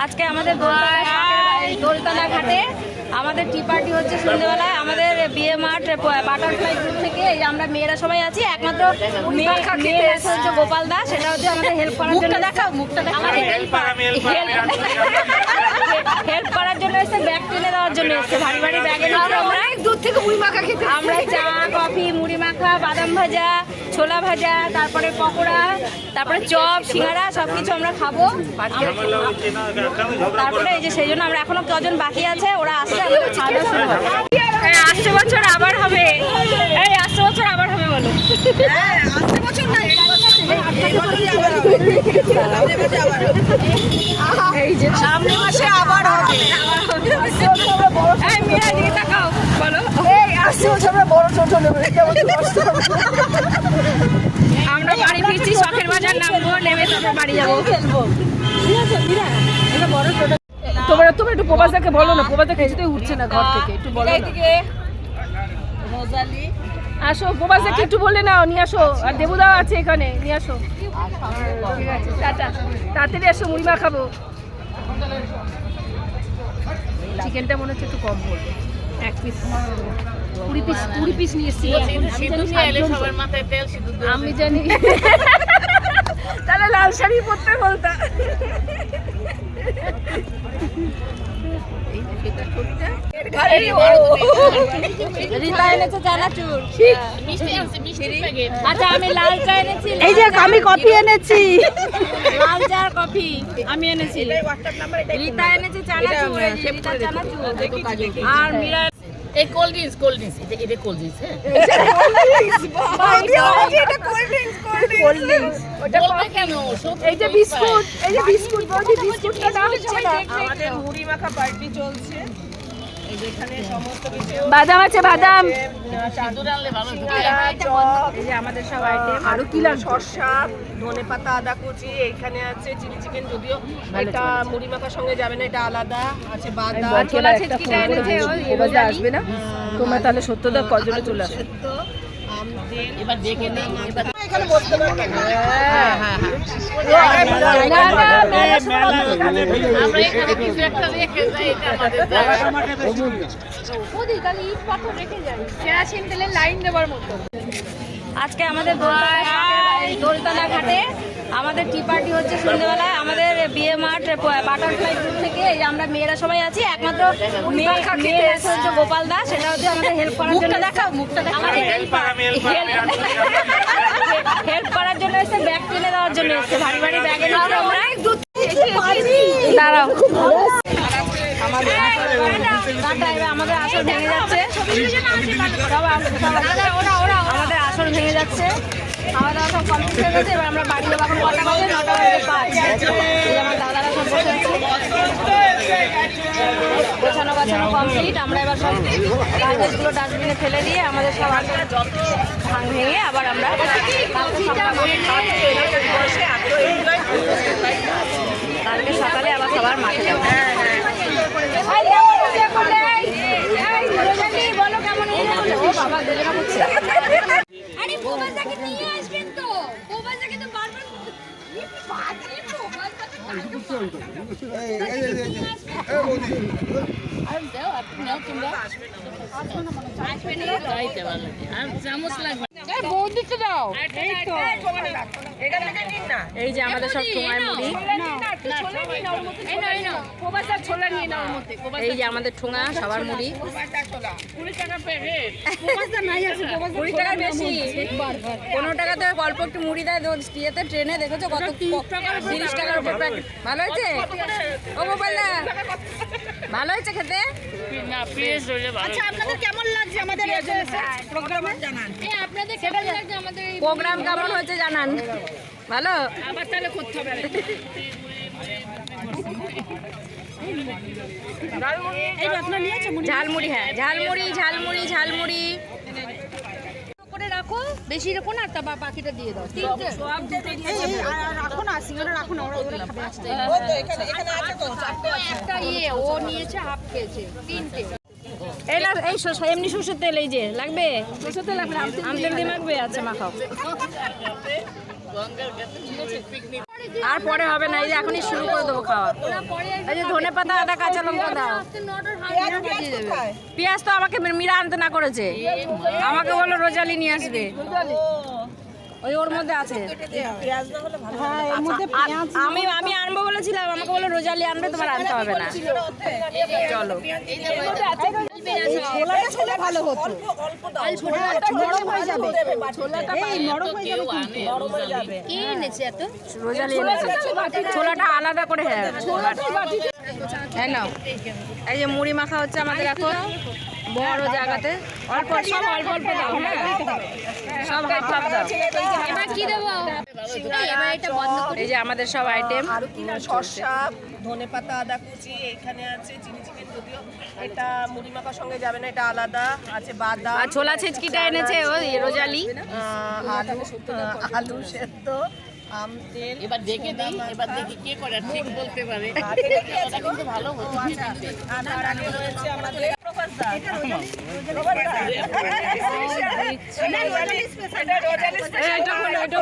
আজকে আমাদের দোলতলা ঘাটে আমাদের টি পার্টি হচ্ছে সন্ধ্যেবেলায়। আমাদের বিয়ে মাঠ বাটারফ্লাই গ্রুপ থেকে এই আমরা মেয়েরা সবাই আছি একমাত্র মেয়ে আছে হচ্ছে গোপাল দাস সেটা হচ্ছে আমাদের হেল্প করার জন্য দেখাও মুখটা হেল্প করার জন্য এসে ব্যাগ টেনে দেওয়ার জন্য এসছে ভারী ভারী ব্যাগে আমরা অনেক দূর থেকে মুড়ি মাখা খেতে আমরা চা কফি মুড়ি মাখা বাদাম ভাজা ছোলা ভাজা তারপরে পকোড়া তারপরে চপ সিঙ্গারা সবকিছু আমরা খাব। তারপরে এই যে সেই জন্য আমরা এখনও কজন বাকি আছে ওরা আসছে আমাদের খাওয়া শুরু হবে। এই আসছে বছর আবার হবে। এই আসছে বছর আবার হবে বলো। এই যে সামনে মাসে আবার হবে। এই দিকে তাকাও বলো এই আসছে আমরা বড় ছোট নেব এটা আমাদের কষ্ট আমরা বাড়ি ফিরছি শখের বাজার নামবো নেমে তারপর বাড়ি যাব তোমরা তোমরা একটু প্রবাসদাকে বলো না প্রবাসদা কিছুতেই উঠছে না ঘর থেকে একটু বলো। আসো প্রবাসদাকে একটু বলে নাও নিয়ে আসো আর দেবুদাও আছে এখানে নিয়ে আসো ঠিক আছে টাটা তাড়াতাড়ি আসো মুড়ি মা খাব চিকেনটা মনে হচ্ছে একটু কম পড়বে এক পিস কুড়ি পিস কুড়ি পিস নিয়ে এসছি। আমি জানি তাহলে লাল শাড়ি পরতে বলতা। রিতা এনেছে চানাচুর। আচ্ছা আমি লাল চা এনেছি আমি কফি এনেছি। লাল চা আর কফি আমি এনেছি। রিতা এনেছে চানাচুর এই যে রিতা চানাচুর। আর মীরা এই কোল্ড ড্রিঙ্কস কোল্ড ড্রিঙ্কস এটা এটা কোল্ড ড্রিঙ্কস হ্যাঁ। বলবে কেন? সত্যি এই যে বিস্কুট এই যে বিস্কুট বডি বিস্কুটটা হচ্ছে না। আমাদের মুড়ি মাখা পার্টি চলছে এই যেখানে সমস্ত কিছু বাদাম আছে বাদাম। আমাদের সব আইটেম। আরও কি লাগে শসা ধনে পাতা আদা কুচি এখানে আছে চিলি চিকেন যদিও এটা মুড়ি মাখার সঙ্গে যাবে না এটা আলাদা আছে বাদাম। আসবে না? তোমরা তাহলে সত্যদা কজনে চলে আসবে এবার দেখে নেই হ্যাঁ হ্যাঁ হ্যাঁ। আজকে আমাদের দোলতলা ঘাটে আমাদের টি পার্টি হচ্ছে সন্ধ্যেবেলায় আমাদের বিয়ে মাঠ বাটারফ্লাই গ্রুপ থেকে এই আমরা মেয়েরা সবাই আছি একমাত্র মেয়ে মেয়ে আছে হচ্ছে গোপাল দাস সেটা হচ্ছে আমাদের হেল্প করার জন্য দেখাও মুখটা দেখাও আমাদের হেল্প করার জন্য এসে ব্যাগ টেনে দেওয়ার জন্য এসছে। ভারী ভারী ব্যাগে আমরা অনেক দূর দাঁড়াও। আমাদের আসর ভেঙে যাচ্ছে। আমাদের আসর ভেঙে যাচ্ছে। খাওয়া দাওয়া সব কমপ্লিট হয়ে গেছে এবার আমরা বাড়ি যাব এখন কটা বাজে নটা বাজে পাঁচ আমার দাদারা সব বসে গোছানো গাছানো কমপ্লিট আমরা এবার সব গার্বেজগুলো ডাস্টবিনে ফেলে দিয়ে আমাদের সব ভাঙ ভেঙে আবার আমরা কালকে সকালে আবার সবার মাঠে যাব বলো কেমন বাবা, দুজনে করছে। আরে বোবাজাকে নিয়ে আসবেন তো। বোবাজাকে তো বারবার বাজে বোবাজাকে লাগবে এই যে আমাদের সব ঠোঙায় মুড়ি। এই যে আমাদের ঠোঙা সবার মুড়ি। কুড়ি টাকা বেশি। পনেরো টাকাতে অল্প একটু মুড়ি দেয় ইয়েতে ট্রেনে দেখেছ কত তিরিশ টাকার উপর প্যাকেট। ভালো হয়েছে? ও গোপালদা ভালো হয়েছে খেতে? না প্লেস হলে ভালো আপনাদের কেমন লাগছে আমাদের প্রোগ্রামে জানান আপনাদের প্রোগ্রাম কেমন হয়েছে জানান। ভালো? আবার তাহলে করতে হবে ঝালমুড়ি হ্যাঁ ঝালমুড়ি ঝালমুড়ি ঝালমুড়ি। করে রাখো বেশি রাখো না তা বাকিটা দিয়ে দাও রাখো না সিঙ্গারা রাখো না ওরা ওরা একটা ইয়ে ও নিয়েছে হাফ খেয়েছে তিনটে। এই না এই এমনি সরষের তেল এই যে লাগবে? সরষের তেল লাগবে আমতেল দিয়ে মাখবে? আচ্ছা মাখাও। গঙ্গার কাছে পিকনিক আর পরে হবে না এই যে এখনই শুরু করে দেবো খাওয়া। এই যে ধনে পাতা আদা কাঁচা লঙ্কা দাও। পেঁয়াজ তো আমাকে মীরা আনতে না করেছে। আমাকে বলো রোজালি নিয়ে আসবে। ওই ওর মধ্যে আছে। আমি আমি আনব বলেছিলাম আমাকে বলল রোজালি আনবে তোমার আনতে হবে না। চলো। কে এনেছে এত? রোজালি এনেছে। ছোলাটা আলাদা করে হ্যাঁ। হ্যাঁ এই যে মুড়ি মাখা হচ্ছে আমাদের এখন। বড় জায়গাতে। অল্প সব অল্প অল্প দাও হ্যাঁ? সব হাফ হাফ দাও। এবার কি দেবো? এবার এটা বন্ধ করে এই যে আমাদের সব আইটেম শসা ধনে পাতা আদা কুচি এখানে আছে চিনি চিকেন যদিও এটা মুড়ি মাখার সঙ্গে যাবে না এটা আলাদা। আছে বাদাম। আর ছোলা ছেচকিটা এনেছে ওই রোজালি। আলু আলু সেদ্ধ আম তেল। এবার দেখে দিই এবার দেখি কে করে ঠিক বলতে পারে। আর এটা কি আছে? কিন্তু ভালো হচ্ছে। আগে রয়েছে আমাদের এটা। এটা। এটা এটা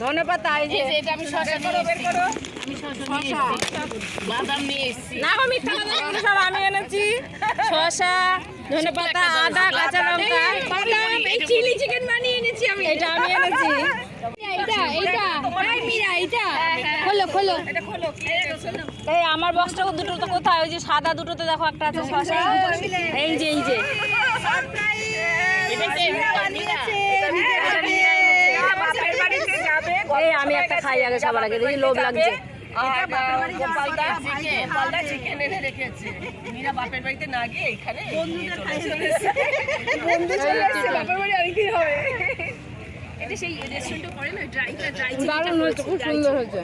ধনে পাতা এটা আমি আমি ধনে পাতা আদা কাঁচা লঙ্কা চিলি চিকেন বানিয়ে এনেছি আমি এটা আমি এনেছি এইটা এই এইটা খোলো। খোলো এই আমার বক্সটা দুটো তো কোথায়? ওই যে সাদা দুটোতে দেখো একটা আছে শসা এই যে এই যে। এই আমি একটা খাই আগে সবার আগে। দেখি লোভ লাগছে। আর গোপালদা চিকেন। গোপালদা চিকেন এনে রেখেছে। মীরা বাপের বাড়িতে না গিয়ে এখানে দারুণ হয়েছে খুব সুন্দর হয়েছে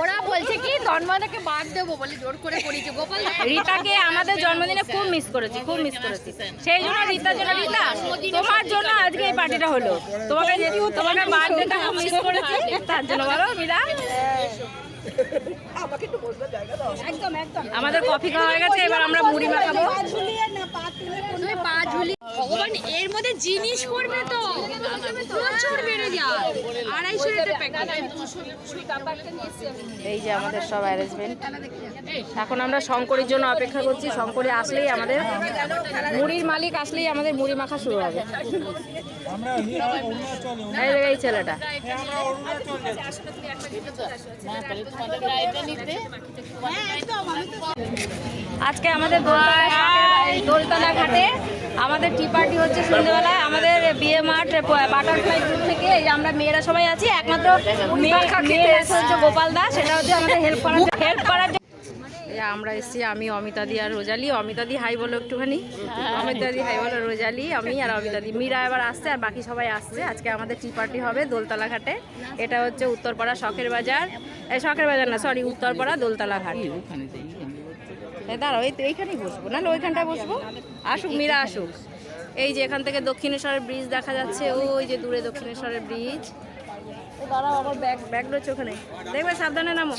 ওরা বলছে কি তন্ময়দাকে বাদ দেবো বলে জোর করে করিয়েছে গোপাল রিতাকে আমাদের জন্মদিনে খুব মিস করেছি খুব মিস করেছি সেই জন্য রিতার জন্য রিতা তোমার জন্য আজকে এই পার্টিটা হলো তোমাকে তোমাকে বার্থডেটা খুব মিস করেছি তার জন্য বলো মীরা আমাদের কফি খাওয়া হয়ে গেছে এবার আমরা মুড়ি মাখাবো। পা ঝুলি ভগবান এর মধ্যে জিনিস করবে তো। প্রচুর বেড়ে যায়। আড়াইশো এই যে আমাদের সব অ্যারেঞ্জমেন্ট এখন আমরা শঙ্করের জন্য অপেক্ষা করছি। শঙ্করে আসলেই আমাদের মুড়ির মালিক আসলেই আমাদের মুড়ি মাখা শুরু হবে। এই ছেলেটা। আজকে আমাদের দোলতলা ঘাটে আমাদের টি পার্টি হচ্ছে সন্ধ্যেবেলায়। আমাদের বিয়ে মাঠ বাটারফ্লাই গ্রুপ থেকে এই আমরা মেয়েরা সবাই আছি। একমাত্র মেয়ে হচ্ছে গোপাল দাস সেটা হচ্ছে আমাদের হেল্প করার হেল্প করার আমরা এসেছি আমি অমিতাদি আর রোজালি। অমিতাদি হাই বলো একটুখানি। অমিতাদি হাই বলো রোজালি আমি আর অমিতাদি। মীরা এবার আসছে আর বাকি সবাই আসছে। আজকে আমাদের টি পার্টি হবে দোলতলা ঘাটে এটা হচ্ছে উত্তরপাড়া শখের বাজার। এই শখের বাজার না সরি উত্তরপাড়া দোলতলা ঘাট দাঁড়াও এই তো এইখানেই বসবো। নাহলে ওইখানটায় বসবো। আসুক মীরা আসুক। এই যে এখান থেকে দক্ষিণেশ্বরের ব্রিজ দেখা যাচ্ছে। ওই যে দূরে দক্ষিণেশ্বরের ব্রিজ দাঁড়াও আমার ব্যাগ ব্যাগ রয়েছে ওখানে। দেখবে সাবধানে নামো।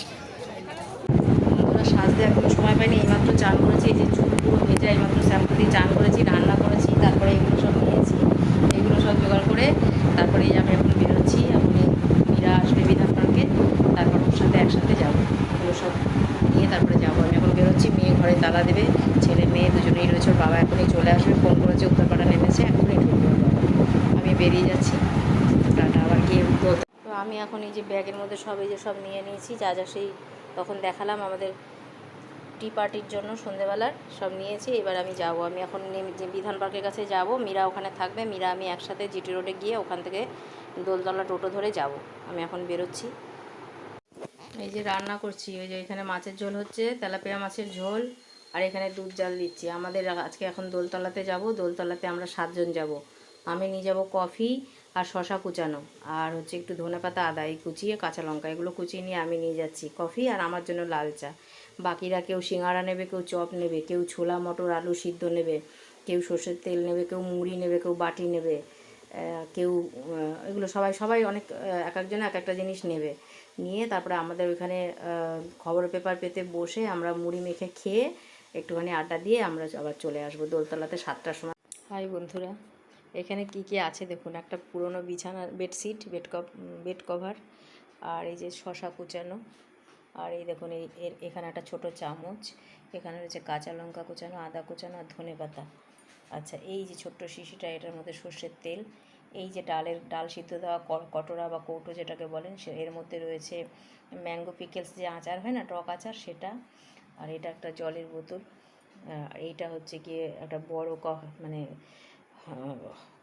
সাজতে এখন সময় পাইনি, এইমাত্র চান করেছি, এই যে চুল পুরো ভেজা, এইমাত্র শ্যাম্পু দিয়ে চান করেছি, রান্না করেছি, তারপরে এগুলো সব নিয়েছি। এগুলো সব জোগাড় করে তারপরে আমি এখন বেরোচ্ছি এই মীরা আসবে বিধান পার্কে তারপর ওর সাথে একসাথে যাব। এগুলো সব নিয়ে তারপরে যাব। আমি এখন বেরোচ্ছি, মেয়ে ঘরে তালা দেবে, ছেলে মেয়ে দুজনেই রয়েছে, ওর বাবা এখনই চলে আসবে ফোন করেছে, উত্তরপাড়া নেমেছে, এখনই ঢুকবে। আমি বেরিয়ে যাচ্ছি। টাটা, আবার গিয়ে বলতে তো আমি এখন এই যে ব্যাগের মধ্যে সব এই যে সব নিয়ে নিয়েছি, যা যা সেই তখন দেখালাম আমাদের টি পার্টির জন্য সন্ধেবেলার সব নিয়েছি, এবার আমি যাব। আমি এখন বিধান পার্কের কাছে যাব, মীরা ওখানে থাকবে, মীরা আমি একসাথে জিটি রোডে গিয়ে ওখান থেকে দোলতলা টোটো ধরে যাব। আমি এখন বেরোচ্ছি। এই যে রান্না করছি, ওই যে এখানে মাছের ঝোল হচ্ছে, তেলাপিয়া মাছের ঝোল, আর এখানে দুধ জাল দিচ্ছি। আমাদের আজকে এখন দোলতলাতে যাব, দোলতলাতে আমরা সাতজন যাব। আমি নিয়ে যাব কফি আর শশা কুচানো, আর হচ্ছে একটু ধনেপাতা আদা এই কুচিয়ে কাঁচা লঙ্কা এগুলো কুচিয়ে নিয়ে আমি নিয়ে যাচ্ছি। কফি আর আমার জন্য লাল চা। বাকিরা কেউ সিঙ্গারা নেবে, কেউ চপ নেবে, কেউ ছোলা, মটর, আলু সিদ্ধ নেবে, কেউ সর্ষের তেল নেবে, কেউ মুড়ি নেবে, কেউ বাটি নেবে কেউ এগুলো সবাই সবাই অনেক এক একজন এক একটা জিনিস নেবে। নিয়ে তারপরে আমাদের ওইখানে খবর পেপার পেতে বসে আমরা মুড়ি মেখে খেয়ে একটুখানি আড্ডা দিয়ে আমরা আবার চলে আসব দোলতলাতে সাতটার সময়। হাই বন্ধুরা, এখানে কি কি আছে দেখুন? একটা পুরনো বিছানা, বেডশিট বেড কভার, আর এই যে শশা কুচানো আর এই দেখুন, এই, এর এখানে একটা ছোটো চামচ, এখানে রয়েছে কাঁচা লঙ্কা কুচানো, আদা কুচানো আর ধনে পাতা। আচ্ছা এই যে ছোট্ট শিশিটা, এটার মধ্যে সর্ষের তেল, এই যে ডালের, ডাল সিদ্ধ দেওয়া কটোরা বা কৌটো যেটাকে বলেন, সে, এর মধ্যে রয়েছে ম্যাঙ্গো পিকেলস যে আচার হয় না, টক আচার, সেটা, আর এটা একটা জলের বোতল এইটা হচ্ছে গিয়ে একটা বড় ক মানে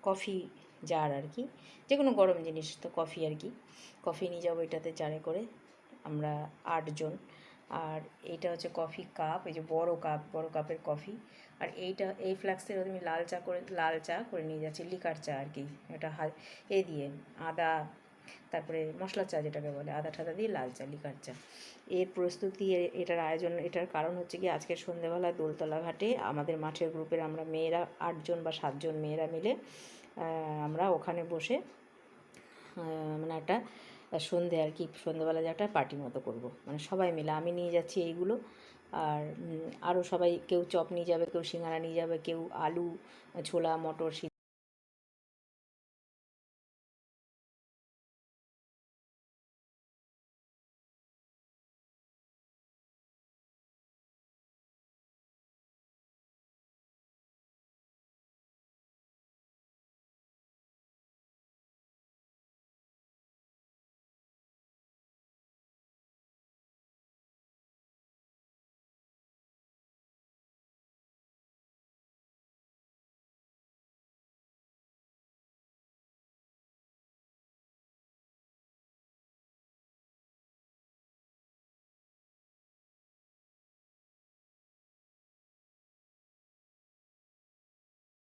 কফি জার আর কি যে কোনো গরম জিনিস, তো কফি আর কি। কফি নিয়ে যাব এটাতে জারে করে। আমরা আটজন। আর এইটা হচ্ছে কফি কাপ এই যে বড় কাপ বড় কাপের কফি আর এইটা, এই ফ্লাক্সের আমি লাল চা করে, লাল চা করে নিয়ে যাচ্ছি লিকার চা আর কি। এটা হা- এ দিয়ে আদা, তারপরে মশলা চা যেটাকে বলে, আদা ঠাদা দিয়ে লাল চা লিকার চা। এর প্রস্তুতি এটার আয়োজন, এটার কারণ হচ্ছে কি, আজকে সন্ধেবেলা দোলতলা ঘাটে আমাদের মাঠের গ্রুপের আমরা মেয়েরা আটজন বা সাতজন মেয়েরা মিলে আমরা ওখানে বসে মানে একটা সন্ধে আর কি সন্ধ্যেবেলা যে একটা পার্টি মতো করব। মানে সবাই মিলে আমি নিয়ে যাচ্ছি এইগুলো। আর আরও সবাই কেউ চপ নিয়ে যাবে, কেউ সিঙ্গারা নিয়ে যাবে, কেউ আলু, ছোলা, মটর